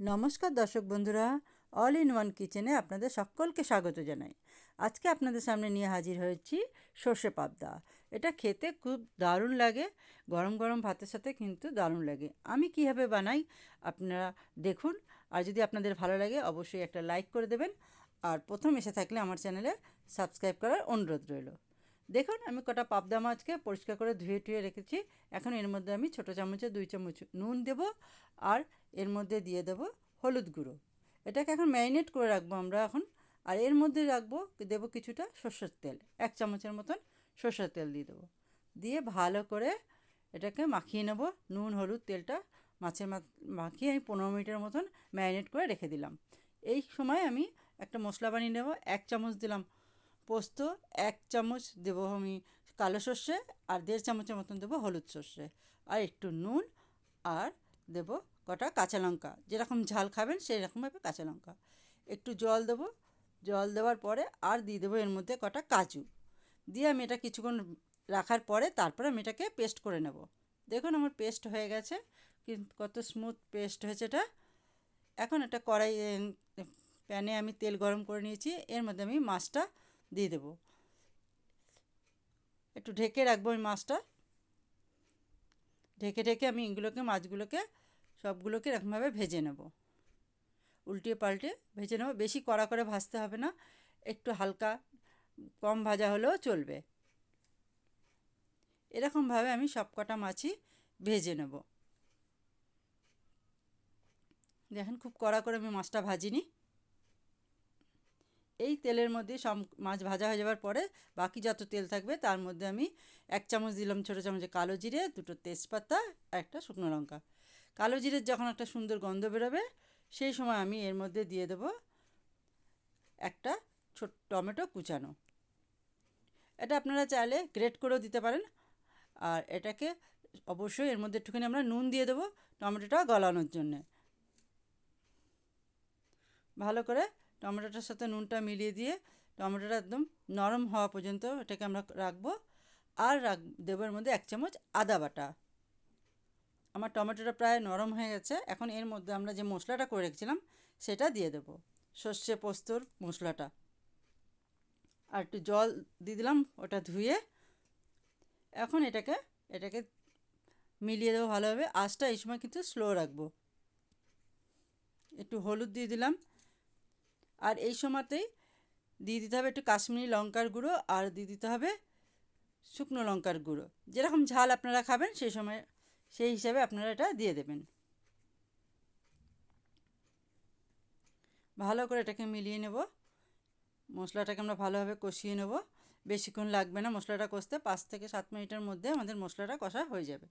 নমস্কার দর্শক বন্ধুরা অল ইন ওয়ান কিচেনে আপনাদের সকলকে স্বাগত জানাই। আজকে আপনাদের সামনে নিয়ে হাজির হয়েছি সর্ষে পাবদা। এটা খেতে খুব দারুণ লাগে, গরম গরম ভাতের সাথে কিন্তু দারুণ লাগে। আমি কীভাবে বানাই আপনারা দেখুন, আর যদি আপনাদের ভালো লাগে অবশ্যই একটা লাইক করে দেবেন, আর প্রথম এসে থাকলে আমার চ্যানেলে সাবস্ক্রাইব করার অনুরোধ রইল। দেখুন, আমি কটা পাবদা মাছকে পরিষ্কার করে ধুয়ে টুয়ে রেখেছি। এখন এর মধ্যে আমি ছোটো চামচে দুই চামচ নুন দেব আর এর মধ্যে দিয়ে দেব হলুদ গুঁড়ো। এটাকে এখন ম্যারিনেট করে রাখব আমরা এখন। আর এর মধ্যে রাখব দেবো কিছুটা সর্ষের তেল। এক চামচের মতন সর্ষের তেল দিয়ে দেবো। দিয়ে ভালো করে এটাকে মাখিয়ে নেব। নুন, হলুদ, তেলটা মাছের মাখিয়ে আমি পনেরো মিনিটের মতন ম্যারিনেট করে রেখে দিলাম। এই সময় আমি একটা মশলা বানিয়ে নেব। এক চামচ দিলাম পোস্ত এক চামচ দেবো আমি কালো সর্ষে আর দেড় চামচের মতন দেবো হলুদ সর্ষে। আর একটু নুন আর দেবো কটা কাঁচা লঙ্কা। যেরকম ঝাল খাবেন সেই রকমভাবে কাঁচা লঙ্কা। একটু জল দেবো। জল দেওয়ার পরে আর দিয়ে দেবো এর মধ্যে কটা কাজু। দিয়ে আমি এটা কিছুক্ষণ রাখার পরে তারপরে আমি এটাকে পেস্ট করে নেব। দেখুন আমার পেস্ট হয়ে গেছে। কিন্তু কত স্মুথ পেস্ট হয়েছে এটা। এখন এটা কড়াই প্যানে আমি তেল গরম করে নিয়েছি। এর মধ্যে আমি মাছটা দিয়ে দেবো। একটু ঢেকে রাখব ওই মাছটা। ঢেকে ঢেকে আমি এগুলোকে, মাছগুলোকে সবগুলোকে এরকমভাবে ভেজে নেব। উল্টিয়ে পাল্টে ভেজে নেব। বেশি কড়া করে ভাজতে হবে না, একটু হালকা কম ভাজা হলেও চলবে। এরকমভাবে আমি সব কটা মাছই ভেজে নেব। দেখেন খুব কড়া করে আমি মাছটা ভাজিনি। এই তেলের মধ্যে সব মাছ ভাজা হয়ে যাওয়ার পরে বাকি যত তেল থাকবে তার মধ্যে আমি এক চামচ দিলাম ছোটো চামচে কালো জিরে, দুটো তেজপাতা, একটা শুকনো লঙ্কা। কালো জিরের যখন একটা সুন্দর গন্ধ বেরোবে, সেই সময় আমি এর মধ্যে দিয়ে দেবো একটা ছোট টমেটো কুচানো। এটা আপনারা চাইলে গ্রেট করেও দিতে পারেন। আর এটাকে অবশ্যই এর মধ্যে একটুখানি আমরা নুন দিয়ে দেবো টমেটোটা গলানোর জন্যে। ভালো করে টমেটোটার সাথে নুনটা মিলিয়ে দিয়ে টমেটোটা একদম নরম হওয়া পর্যন্ত এটাকে আমরা রাখব। আর রাখ, দেবো এর মধ্যে এক চামচ আদা বাটা। আমার টমেটোটা প্রায় নরম হয়ে গেছে। এখন এর মধ্যে আমরা যে মশলাটা করে রেখেছিলাম সেটা দিয়ে দেবো। সর্ষে পোস্তর মশলাটা। আর একটু জল দিয়ে দিলাম ওটা ধুয়ে। এখন এটাকে এটাকে মিলিয়ে দেবো ভালোভাবে। আঁচটা এই সময় কিন্তু স্লো রাখব। একটু হলুদ দিয়ে দিলাম। আর এই সময়তেই দিয়ে দিতে হবে একটু কাশ্মীরি লঙ্কার গুঁড়ো আর দিয়ে দিতে হবে শুকনো লঙ্কার গুঁড়ো। যেরকম ঝাল আপনারা খাবেন সেই সময় সেই হিসাবে আপনারা এটা দিয়ে দেবেন। ভালো করে এটাকে মিলিয়ে নেব। মশলাটাকে আমরা ভালোভাবে কষিয়ে নেব। বেশিক্ষণ লাগবে না মশলাটা কষতে, পাঁচ থেকে সাত মিনিটের মধ্যে আমাদের মশলাটা কষা হয়ে যাবে।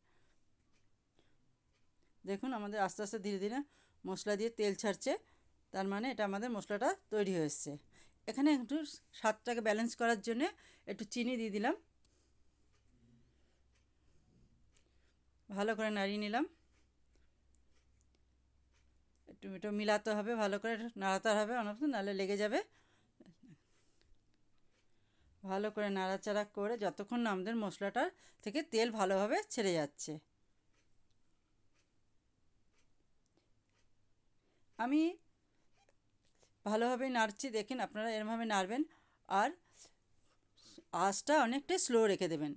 দেখুন আমাদের আস্তে আস্তে ধীরে ধীরে মশলা দিয়ে তেল ছাড়ছে। তার মানে এটা আমাদের মশলাটা তৈরি হয়ে এসছে এখানে একটু স্বাদটাকে ব্যালেন্স করার জন্যে একটু চিনি দিয়ে দিলাম। ভালো করে নাড়িয়ে নিলাম। একটু একটু মিলাতে হবে, ভালো করে নাড়াতে হবে অনেক নাহলে লেগে যাবে। ভালো করে নাড়াচাড়া করে যতক্ষণ না আমাদের মশলাটার থেকে তেল ভালোভাবে ছেড়ে যাচ্ছে। আমি ভালোভাবে নাড়ছি, দেখেন আপনারা এরমভাবে নাড়বেন। আর আঁচটা অনেকটাই স্লো রেখে দেবেন।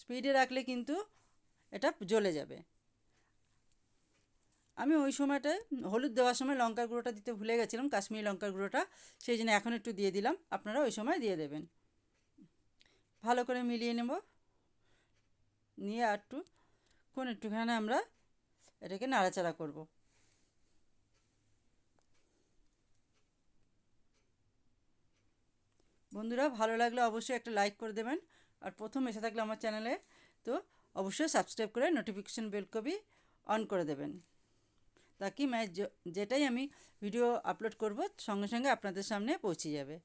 স্পিডে রাখলে কিন্তু এটা জ্বলে যাবে। আমি ওই সময়টায় হলুদ দেওয়ার সময় লঙ্কার গুঁড়োটা দিতে ভুলে গেছিলাম, কাশ্মীরি লঙ্কার গুঁড়োটা, সেই জন্য এখন একটু দিয়ে দিলাম। আপনারা ওই সময় দিয়ে দেবেন। ভালো করে মিলিয়ে নেব। নিয়ে আর একটু, কোন একটুখানে আমরা এটাকে নাড়াচাড়া করব। বন্ধুরা, ভালো লাগলে অবশ্যই একটা লাইক করে দেবেন। আর প্রথম এসে থাকলে আমার চ্যানেলে তো অবশ্যই সাবস্ক্রাইব করে নোটিফিকেশান বেল কবি অন করে দেবেন। তাকি ম্যাচ যেটাই আমি ভিডিও আপলোড করব, সঙ্গে সঙ্গে আপনাদের সামনে পৌঁছে যাবে।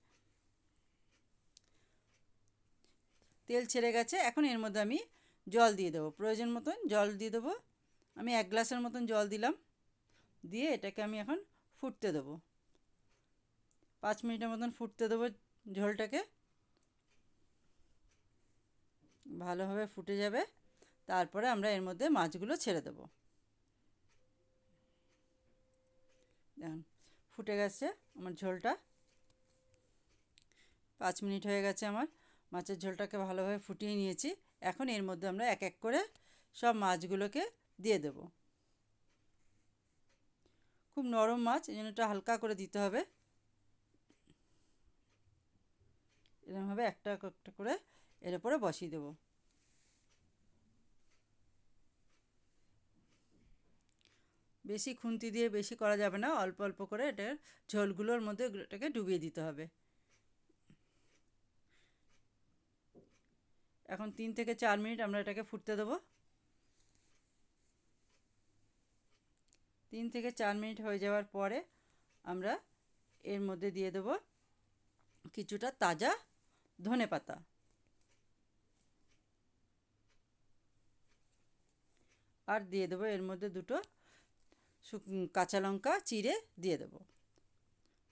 তেল ছেড়ে গেছে, এখন এর মধ্যে আমি জল দিয়ে দেবো। প্রয়োজন মতন জল দিয়ে দেবো। আমি এক গ্লাসের মতন জল দিলাম। দিয়ে এটাকে আমি এখন ফুটতে দেবো। পাঁচ মিনিটের মতন ফুটতে দেবো ঝোলটাকে ভালোভাবে ফুটে যাবে। তারপরে আমরা এর মধ্যে মাছগুলো ছেড়ে দেবো। দেখুন, ফুটে গেছে আমার ঝোলটা। পাঁচ মিনিট হয়ে গেছে আমার। মাছের ঝোলটাকে ভালোভাবে ফুটিয়ে নিয়েছি। এখন এর মধ্যে আমরা এক এক করে সব মাছগুলোকে দিয়ে দেব। খুব নরম মাছ, এই জন্য হালকা করে দিতে হবে। এরকমভাবে একটা একটা করে এর উপরে বসিয়ে দেবো। বেশি খুন্তি দিয়ে বেশি করা যাবে না, অল্প অল্প করে এটার ঝোলগুলোর মধ্যে এটাকে ডুবিয়ে দিতে হবে। এখন তিন থেকে চার মিনিট আমরা এটাকে ফুটতে দেবো। তিন থেকে চার মিনিট হয়ে যাওয়ার পরে আমরা এর মধ্যে দিয়ে দেবো কিছুটা তাজা ধনে পাতা আর দিয়ে দেবো এর মধ্যে দুটো কাঁচা লঙ্কা চিড়ে দিয়ে দেবো।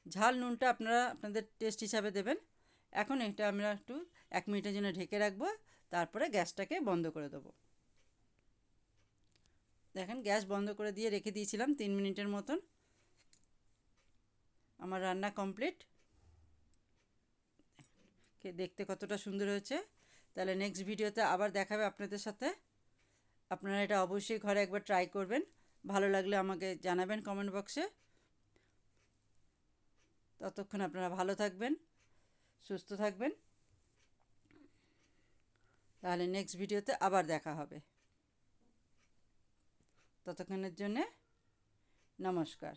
ঝাল নুনটা আপনারা আপনাদের টেস্ট হিসাবে দেবেন। এখন এটা আমরা একটু এক মিনিটের জন্য ঢেকে রাখব, তারপরে গ্যাসটাকে বন্ধ করে দেবো। দেখেন গ্যাস বন্ধ করে দিয়ে রেখে দিয়েছিলাম তিন মিনিটের মতন। আমার রান্না কমপ্লিট। দেখতে কতটা সুন্দর হয়েছে। তাহলে নেক্সট ভিডিওতে আবার দেখাবে আপনাদের সাথে। আপনারা এটা অবশ্যই ঘরে একবার ট্রাই করবেন। ভালো লাগলে আমাকে জানাবেন কমেন্ট বক্সে ততক্ষণ আপনারা ভালো থাকবেন, সুস্থ থাকবেন। তাহলে নেক্সট ভিডিওতে আবার দেখা হবে। ততক্ষণের জন্যে নমস্কার।